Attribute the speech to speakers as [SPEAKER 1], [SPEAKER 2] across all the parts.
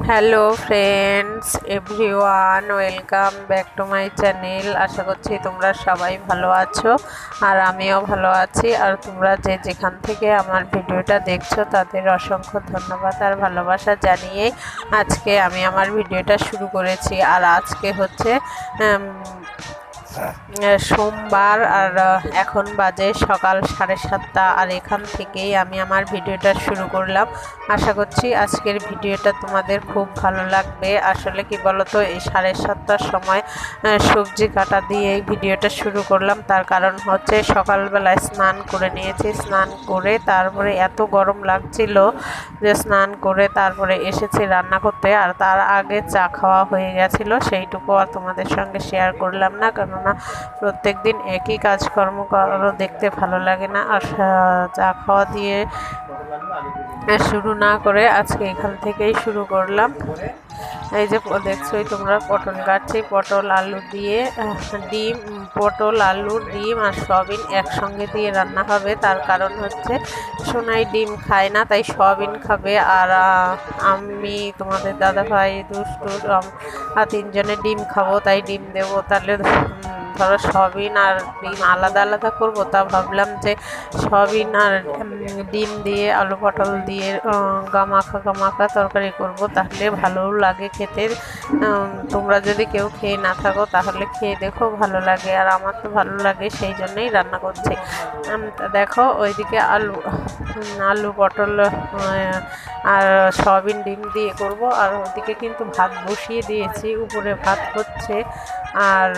[SPEAKER 1] Hello friends everyone welcome back to my channel আশা করছি তোমরা সবাই ভালো আছো আর আমিও ভালো আছি। আর তোমরা যে যেখান থেকে আমার ভিডিওটা দেখছ, তাদের অসংখ্য ধন্যবাদ আর ভালোবাসা জানিয়ে আজকে আমি আমার ভিডিওটা শুরু করেছি। আর আজকে হচ্ছে সোমবার আর এখন বাজে সকাল সাড়ে সাতটা। আর এখান থেকেই আমি আমার ভিডিওটা শুরু করলাম। আশা করছি আজকের ভিডিওটা তোমাদের খুব ভালো লাগবে। আসলে কি বলতো, এই সাড়ে সাতটার সময় সবজি কাটা দিয়ে এই ভিডিওটা শুরু করলাম। তার কারণ হচ্ছে সকালবেলায় স্নান করে নিয়েছি। স্নান করে তারপরে এত গরম লাগছিল যে স্নান করে তারপরে এসেছি রান্না করতে। আর তার আগে চা খাওয়া হয়ে গেছিল। সেইটুকু আর তোমাদের সঙ্গে শেয়ার করলাম না কেননা প্রত্যেক দিন একই কাজকর্ম করো দেখতে ভালো লাগে না। আর চা খাওয়া দিয়ে শুরু না করে আজকে এখান থেকেই শুরু করলাম। এই যে দেখছ দেখছোই তোমরা পটল গাছে পটল, আলু দিয়ে ডিম পটল, আলু, ডিম আর সয়াবিন একসঙ্গে দিয়ে রান্না হবে। তার কারণ হচ্ছে সোনাই ডিম খায় না, তাই সয়াবিন খাবে। আর আমি, তোমাদের দাদা ভাই দুষ্টু আর তিনজনে ডিম খাব, তাই ডিম দেবো। তাহলে ধরো সয়াবিন আর ডিম আলাদা আলাদা করব, তা ভাবলাম যে সয়াবিন আর ডিম দিয়ে আলু পটল দিয়ে গামাখা গামাখা তরকারি করব, তাহলে ভালোও লাগে খেতে। তোমরা যদি কেউ খেয়ে না থাকো, তাহলে খেয়ে দেখো, ভালো লাগে। আর আমার তো ভালো লাগে, সেই জন্যই রান্না করছি। দেখো, ওইদিকে আলু আলু পটল আর সয়াবিন ডিম দিয়ে করব। আর ওদিকে কিন্তু ভাত বসিয়ে দিয়েছি, উপরে ভাত হচ্ছে। আর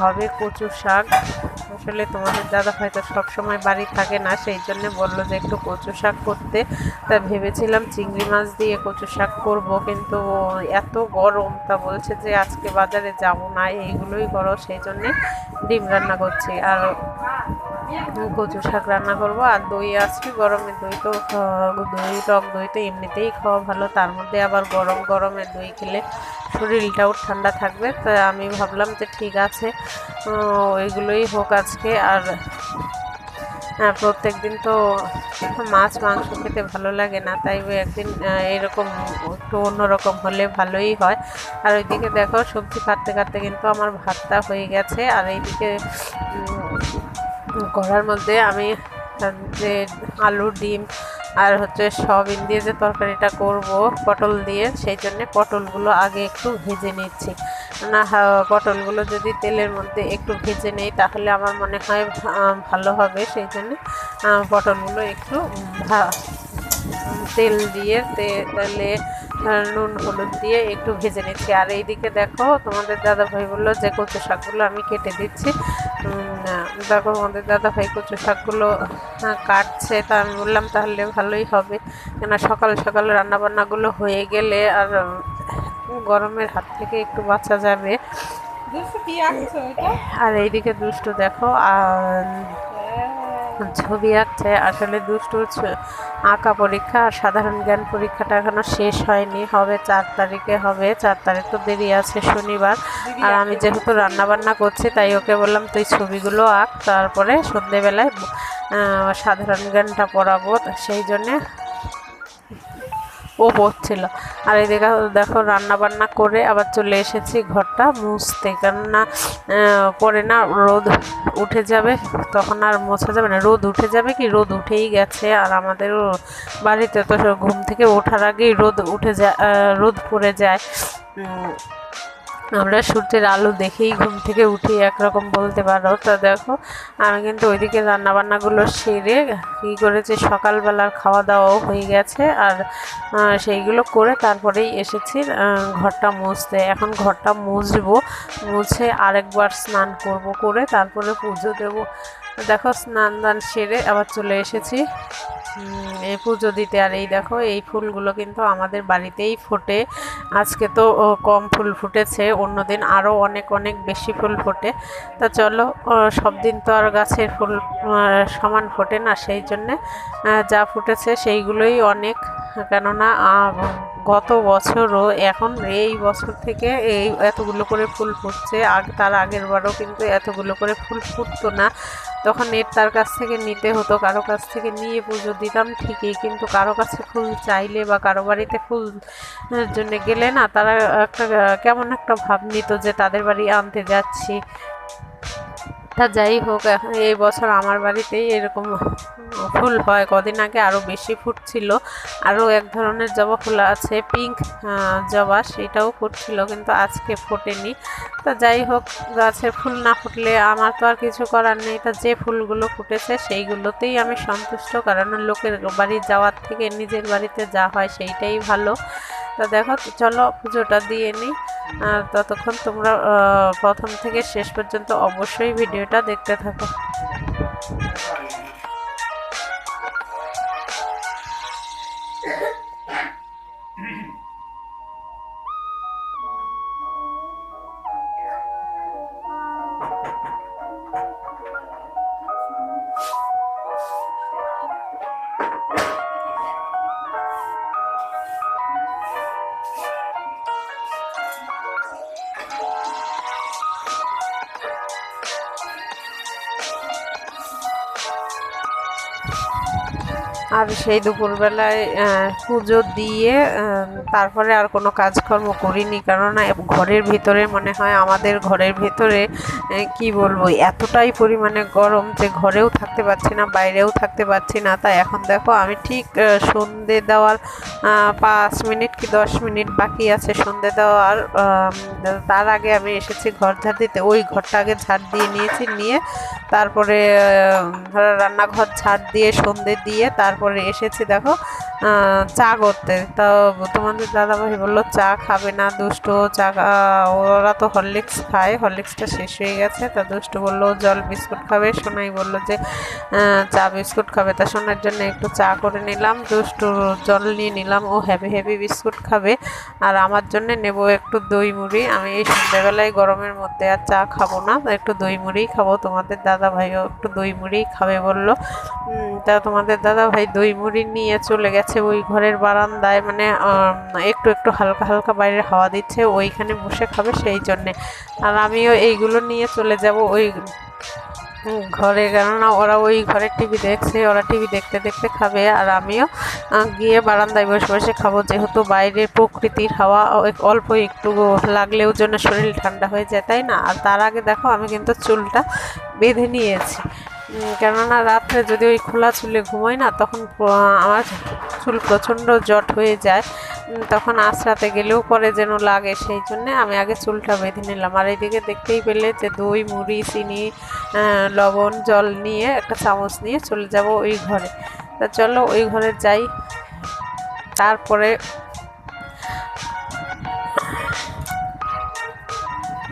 [SPEAKER 1] হবে কচু শাক। আসলে তোমাদের দাদা হয়তো সবসময় বাড়ি থাকে না, সেই জন্য বলল যে একটু কচু শাক করতে। তা ভেবেছিলাম চিংড়ি মাছ দিয়ে কচু শাক করব, কিন্তু এত গরম, তা বলছে যে আজকে বাজারে যাব না, এইগুলোই করো, সেই জন্যে ডিম রান্না করছি। আর কচু শাক রান্না করব, আর দই আছে গরমে দই তো দই, টক দই তো এমনিতেই খাওয়া ভালো, তার মধ্যে আবার গরম গরমে দই খেলে শরীরটাও ঠান্ডা থাকবে, তা আমি ভাবলাম যে ঠিক আছে ওইগুলোই হোক আজকে। আর প্রত্যেক দিন তো মাছ, মাংস খেতে ভালো লাগে না, তাই একদিন এরকম একটু অন্যরকম হলে ভালোই হয়। আর ওইদিকে দেখো, সবজি কাটতে কাটতে কিন্তু আমার ভাতটা হয়ে গেছে। আর এইদিকে কড়ার মধ্যে আমি যে আলু ডিম আর হচ্ছে সবিন দিয়ে যে তরকারিটা করব, পটল দিয়ে, সেই জন্যে পটলগুলো আগে একটু ভেজে নিচ্ছি। না পটলগুলো যদি তেলের মধ্যে একটু ভেজে নেই, তাহলে আমার মনে হয় ভালো হবে। সেই জন্যে পটলগুলো একটু তেল দিয়ে তেলে নুন হলুদ দিয়ে একটু ভেজে নিচ্ছি। আর এইদিকে দেখো তোমাদের দাদা ভাই বলল যে কচু শাকগুলো আমি কেটে দিচ্ছি। দেখো তোমাদের দাদা ভাই কচু শাকগুলো কাটছে। তা আমি বললাম তাহলে ভালোই হবে। কেন সকাল সকাল রান্নাবান্নাগুলো হয়ে গেলে আর গরমের হাত থেকে একটু বাঁচা যাবে। আর এইদিকে দুষ্টু দেখো আর ছবি আঁকছে। আসলে দুষ্টু ছ- আঁকা পরীক্ষা আর সাধারণ জ্ঞান পরীক্ষাটা এখনও শেষ হয়নি। হবে চার তারিখে হবে চার তারিখ তো দেরি আছে শনিবার। আর আমি যেহেতু রান্নাবান্না করছি তাই ওকে বললাম তুই ছবিগুলো আঁক তারপরে সন্ধেবেলায় সাধারণ জ্ঞানটা পড়াবো। সেই জন্যে ও পড়ছিল আর এই দেখো দেখো রান্না বান্না করে আবার চলে এসেছি ঘরটা মুছতে। কেননা পরে না রোদ উঠে যাবে, তখন আর মোছা যাবে না। রোদ উঠে যাবে কি? রোদ উঠেই গেছে। আর আমাদেরও বাড়িতে তো ঘুম থেকে ওঠার আগেই রোদ উঠে যায় রোদ পড়ে যায়। আমরা সূর্যের আলো দেখেই ঘুম থেকে উঠি একরকম বলতে পারো। তা দেখো, আমি কিন্তু ওইদিকে রান্নাবান্নাগুলো সেরে কী করেছি, সকালবেলার খাওয়া দাওয়াও হয়ে গেছে আর সেইগুলো করে তারপরেই এসেছি ঘরটা মুছতে। এখন ঘরটা মুছবো, মুছে আরেকবার স্নান করব করে তারপরে পুজো দেব। দেখো, স্নান দান সেরে আবার চলে এসেছি। এই পুজো দিতে। আর এই দেখো, এই ফুলগুলো কিন্তু আমাদের বাড়িতেই ফোটে। আজকে তো কম ফুল ফুটেছে। অন্যদিন আরও অনেক অনেক বেশি ফুল ফোটে। তা চলো সব দিন তো আর গাছের ফুল সমান ফোটে না, সেই জন্যে যা ফুটেছে সেইগুলোই অনেক। কেননা গত বছরও, এখন এই বছর থেকে এই এতগুলো করে ফুল ফুটছে। আগ, তার আগের বারও কিন্তু এতগুলো করে ফুল ফুটতো না। তখন নেট তার কাছ থেকে নিতে হতো, কারও কাছ থেকে নিয়ে পুজো দিতাম ঠিকই, কিন্তু কারও কাছে ফুল চাইলে বা কারও বাড়িতে ফুল জন্য গেলে না, তারা একটা, কেমন একটা ভাব নিত যে তাদের বাড়ি আনতে যাচ্ছি। তা যাই হোক এই বছর আমার বাড়িতেই এরকম ফুল হয়। কদিন আগে আরও বেশি ফুটছিল আরও এক ধরনের জবা ফুল আছে পিঙ্ক জবা, সেটাও ফুটছিল, কিন্তু আজকে ফোটেনি। তা যাই হোক, গাছের ফুল না ফুটলে আমার তো আর কিছু করার নেই। তা যে ফুলগুলো ফুটেছে, সেইগুলোতেই আমি সন্তুষ্ট, কারণ লোকের বাড়ি যাওয়ার থেকে নিজের বাড়িতে যা হয়, সেইটাই ভালো। তা দেখো, চলো পুজোটা দিয়ে নিই। ততক্ষণ তোমরা প্রথম থেকে শেষ পর্যন্ত অবশ্যই ভিডিওটা দেখতে থাকো। আর সেই দুপুরবেলায় পুজো দিয়ে তারপরে আর কোনো কাজকর্ম করিনি। কেননা ঘরের ভিতরে মনে হয় আমাদের ঘরের ভিতরে কি বলব এতটাই পরিমাণে গরম যে ঘরেও থাকতে পারছি না, বাইরেও থাকতে পারছি না। তাই এখন দেখো, আমি ঠিক সন্ধে দেওয়ার পাঁচ মিনিট কি দশ মিনিট বাকি আছে সন্ধে দেওয়ার তার আগে আমি এসেছি ঘর ঝাড় দিতে। ওই ঘরটা আগে ঝাড় দিয়ে নিয়েছি, নিয়ে তারপরে রান্নাঘর ঝাড় দিয়ে সন্ধে দিয়ে তারপরে এসেছি, দেখো চা করতে। তো তোমাদের দাদাভাই বলল, চা খাবে না, দুষ্ট, চা ওরা তো হরলিক্স খায়, হরলিক্সটা শেষ হয়ে গেছে। তা দুষ্ট বলল, জল বিস্কুট খাবে? সোনাই বলল যে চা বিস্কুট খাবে। তা সোনার জন্য একটু চা করে নিলাম দুষ্টু জল নিয়ে নিলাম। ও হ্যাভি হ্যাভি বিস্কুট খাবে। আর আমার জন্য নেব একটু দই মুড়ি। আমি এই সন্ধ্যাবেলায় গরমের মধ্যে আর চা খাব না একটু দই মুড়িই খাব। তোমাদের দাদা ভাইও একটু দই মুড়িই খাবে বলল। তা তোমাদের দাদা ভাই দই মুড়ি নিয়ে চলে গেছে। ওই ঘরের বারান্দায় মানে একটু একটু হালকা হালকা বাইরে হাওয়া দিচ্ছে, ওইখানে বসে খাবে সেই জন্যে। আর আমিও এইগুলো নিয়ে চলে যাব ওই ঘরে, কেননা ওরা ওই ঘরে টিভি দেখছে, ওরা টিভি দেখতে দেখতে খাবে। আর আমিও গিয়ে বারান্দায় বসে বসে খাব, যেহেতু বাইরের প্রকৃতির হাওয়া অল্প একটু লাগলেও জন্য শরীর ঠান্ডা হয়ে যায়, তাই না? আর তার আগে দেখো, আমি কিন্তু চুলটা বেঁধে নিয়েছি। কেননা রাত্রে যদি ওই খোলা চুলে ঘুমোই না, তখন আমার চুল প্রচণ্ড জট হয়ে যায়। তখন আশ্রাতে গেলেও পরে যেন লাগে, সেই জন্য আমি আগে চুলটা বেঁধে নিলাম। আর এইদিকে দেখতেই পেলে যে দই, মুড়ি, চিনি লবণ, জল নিয়ে একটা চামচ নিয়ে চলে যাব ওই ঘরে। তা চলো ওই ঘরে যাই। তারপরে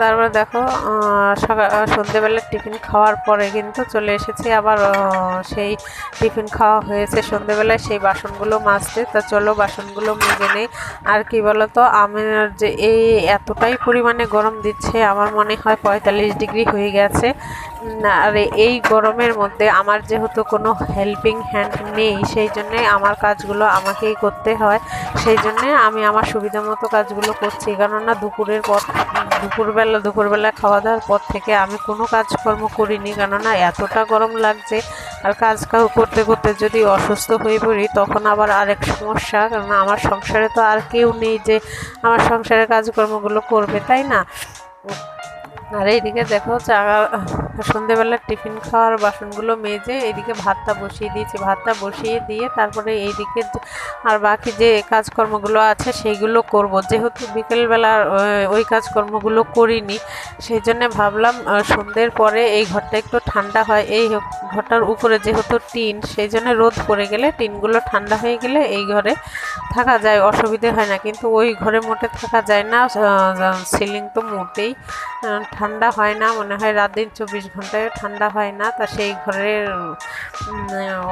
[SPEAKER 1] তারপরে দেখো সকাল সন্ধ্যেবেলার টিফিন খাওয়ার পরে কিন্তু চলে এসেছি আবার সেই টিফিন খাওয়া হয়েছে সন্ধেবেলায়, সেই বাসনগুলো মাজতে। তা চলো বাসনগুলো মেজে নেই। আর কি তো আমার যে এই এতটাই পরিমাণে গরম দিচ্ছে, আমার মনে হয় পঁয়তাল্লিশ ডিগ্রি হয়ে গেছে। উম, আর এই গরমের মধ্যে আমার যেহেতু কোনো হেল্পিং হ্যান্ড নেই সেই জন্যে আমার কাজগুলো আমাকেই করতে হয়। সেই জন্যে আমি আমার সুবিধা মতো কাজগুলো করছি। কেননা দুপুরের পর দুপুরবেলা দুপুরবেলা খাওয়া দাওয়ার পর থেকে আমি কোনো কাজকর্ম করিনি। কেননা এতটা গরম লাগছে আর কাজ করতে করতে যদি অসুস্থ হয়ে পড়ি তখন আবার আরেক সমস্যা। কেননা আমার সংসারে তো আর কেউ নেই যে আমার সংসারের কাজকর্মগুলো করবে তাই না? আর এইদিকে দেখো চা, সন্ধেবেলার টিফিন খাওয়ার বাসনগুলো মেজে এইদিকে ভাতটা বসিয়ে দিয়েছি। ভাতটা বসিয়ে দিয়ে তারপরে এইদিকে আর বাকি যে কাজকর্মগুলো আছে সেইগুলো করব। যেহেতু বিকেলবেলা ওই কাজকর্মগুলো করিনি, সেই জন্যে ভাবলাম সন্ধ্যের পরে এই ঘরটা একটু ঠান্ডা হয়। এই ঘরটার উপরে যেহেতু টিন, সেই জন্য রোদ পড়ে গেলে টিনগুলো ঠান্ডা হয়ে গেলে এই ঘরে থাকা যায়, অসুবিধে হয় না। কিন্তু ওই ঘরে মোটে থাকা যায় না সিলিং তো মোটেই ঠান্ডা হয় না, মনে হয় রাত দিন চব্বিশ ঘন্টায় ঠান্ডা হয় না, তা সেই ঘরের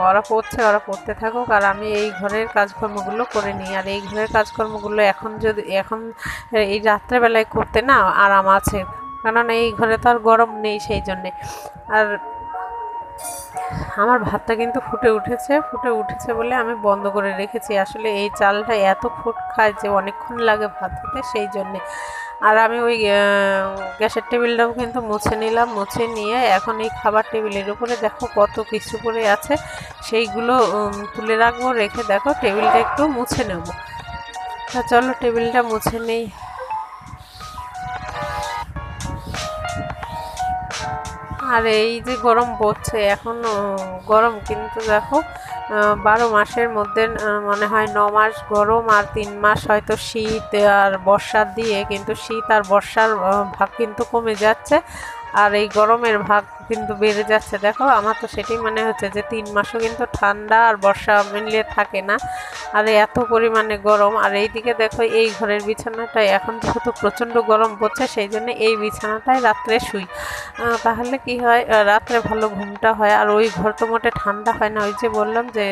[SPEAKER 1] ওরা পড়ছে, ওরা পড়তে থাকুক, আর আমি এই ঘরের কাজকর্মগুলো করে নিই। আর এই ঘরের কাজকর্মগুলো এখন যদি, এখন এই রাত্রেবেলায় করতে না আরাম আছে কেননা এই ঘরে তো আর গরম নেই সেই জন্যে। আর আমার ভাতটা কিন্তু ফুটে উঠেছে ফুটে উঠেছে বলে আমি বন্ধ করে রেখেছি। আসলে এই চালটা এত ফুট খায় যে অনেকক্ষণ লাগে ভাত হতে সেই জন্যে। আর আমি ওই গ্যাসের টেবিলটাও কিন্তু মুছে নিলাম, মুছে নিয়ে এখন এই খাবার টেবিলের উপরে দেখো কত কিছু করে আছে। সেইগুলো তুলে রাখব, রেখে দেখো, টেবিলটা একটু মুছে নেব। তা চলো টেবিলটা মুছে নেই। আর এই যে গরম পড়ছে, এখন গরম, কিন্তু দেখো বারো মাসের মধ্যে মনে হয় ন মাস গরম আর তিন মাস হয়তো শীত আর বর্ষার দিয়ে, কিন্তু শীত আর বর্ষার ভাগ কিন্তু কমে যাচ্ছে। আর এই গরমের ভাগ কিন্তু বেড়ে যাচ্ছে। দেখো, আমার তো সেটাই মনে হচ্ছে যে তিন মাসও কিন্তু ঠান্ডা আর বর্ষা মিলিয়ে থাকে না। আর এত পরিমাণে গরম, আর এইদিকে দেখো, এই ঘরের বিছানাটাই এখন যেহেতু প্রচণ্ড গরম পড়ছে, সেই জন্য এই বিছানাটায় রাত্রে শুই। তাহলে কি হয় রাত্রে ভালো ঘুমটা হয়। আর ওই ঘর তো মোটে ঠান্ডা হয় না। ওই যে বললাম যে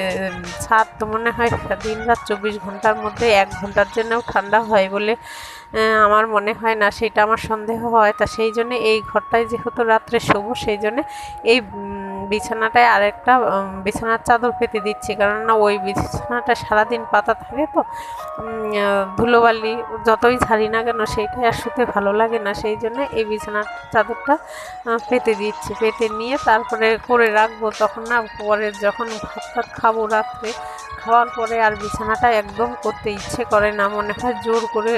[SPEAKER 1] ছাদ তো মনে হয় দিন রাত চব্বিশ ঘণ্টার মধ্যে এক ঘণ্টার জন্যও ঠান্ডা হয় বলে আমার মনে হয় না সেটা আমার সন্দেহ হয়। তা সেই জন্য এই ঘরটায় যেহেতু রাত্রে শোবো সেই জন্যে এই বিছানাটায় আরেকটা বিছানার চাদর পেতে দিচ্ছি। কারণ না ওই বিছানাটা সারাদিন পাতা থাকে তো ধুলোবালি যতই ঝাড়ি না কেন সেইটাই আর শুতে ভালো লাগে না। সেই জন্য এই বিছানার চাদরটা পেতে দিচ্ছি। পেতে নিয়ে তারপরে করে রাখব। তখন না পরে যখন ভাত ভাত খাব রাত্রে, খাওয়ার পরে আর বিছানাটা একদম করতে ইচ্ছে করে না। মনে হয় জোর করে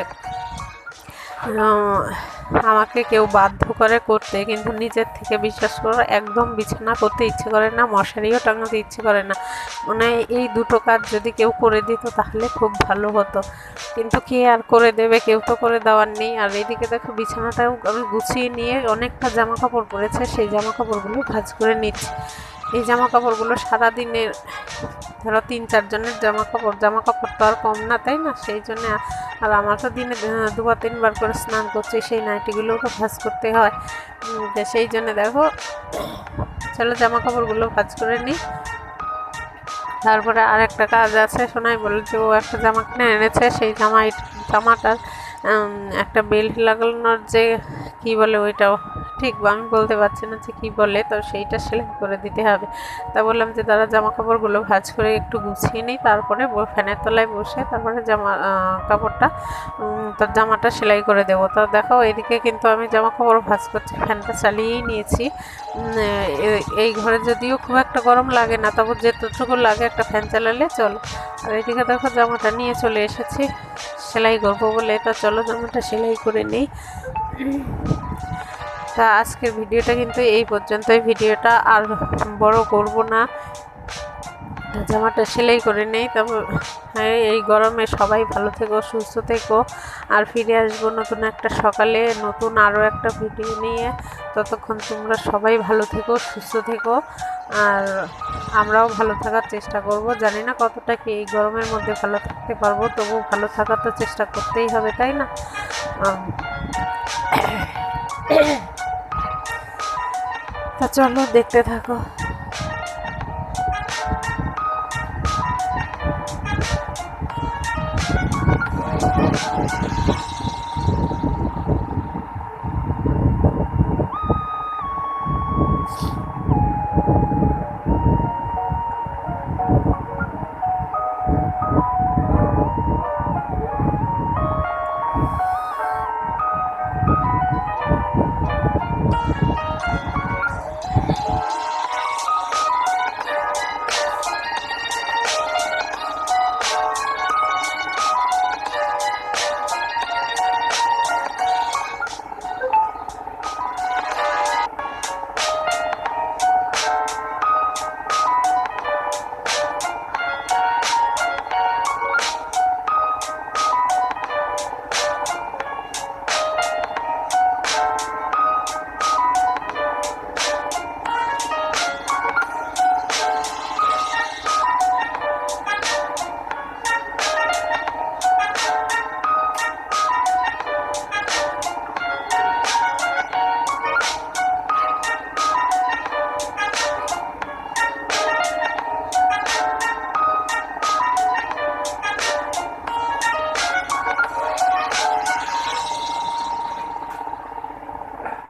[SPEAKER 1] আমাকে কেউ বাধ্য করে করতে, কিন্তু নিজের থেকে বিশ্বাস করো একদম বিছানা করতে ইচ্ছে করে না, মশারিও টাঙাতে ইচ্ছে করে না। মানে এই দুটো কাজ যদি কেউ করে দিত তাহলে খুব ভালো হতো। কিন্তু কে আর করে দেবে? কেউ তো করে দেওয়ার নেই। আর এইদিকে দেখো, বিছানাটাও আমি গুছিয়ে নিয়ে অনেকটা জামা কাপড় পরেছে, সেই জামা কাপড়গুলো ভাঁজ করে নিচ্ছি। এই জামা কাপড়গুলো সারাদিনের ধরো তিন চারজনের জামা কাপড় জামা কাপড় তো আর কম না, তাই না? সেই জন্য আর আমার তো দিনে দুবার, তিনবার করে স্নান করছি, সেই নাইটিগুলোও তো ভাঁজ করতে হয়। সেই জন্য দেখো, চলো জামা কাপড়গুলো ভাঁজ করে নিই। তারপরে আর একটা কাজ আছে, সোনাই বলে যে ও একটা জামা কিনে এনেছে, সেই জামাই জামাটার একটা বেল্ট লাগানোর যে কি বলে ওইটাও ঠিক আমি বলতে পারছি না যে কী বলে, তো সেইটা সেলাই করে দিতে হবে। তা বললাম যে তারা জামা কাপড়গুলো ভাঁজ করে একটু গুছিয়ে নিই, তারপরে ফ্যানের তলায় বসে তারপরে জামা কাপড়টা তার জামাটা সেলাই করে দেবো। তো দেখো এদিকে কিন্তু আমি জামা কাপড় ভাঁজ করছি, ফ্যানটা চালিয়েই নিয়েছি। এই ঘরে যদিও খুব একটা গরম লাগে না, তবু যেটুকু লাগে একটা ফ্যান চালালে চলো। আর এদিকে দেখো জামাটা নিয়ে চলে এসেছি, সেলাই করব বলে। তা চলো জামাটা সেলাই করে নিই। তা আজকের ভিডিওটা কিন্তু এই পর্যন্তই। ভিডিওটা আর বড় করব না। জামাটা সেলাই করে নেই তারপর হ্যাঁ এই গরমে সবাই ভালো থেকো, সুস্থ থেকো। আর ফিরে আসব নতুন একটা সকালে, নতুন আরও একটা ভিডিও নিয়ে। ততক্ষণ তোমরা সবাই ভালো থেকো, সুস্থ থেকো। আর আমরাও ভালো থাকার চেষ্টা করব। জানি না কতটা কি এই গরমের মধ্যে ভালো থাকতে পারব তবু ভালো থাকার তো চেষ্টা করতেই হবে, তাই না? তা চলো দেখতে থাকো Thank you.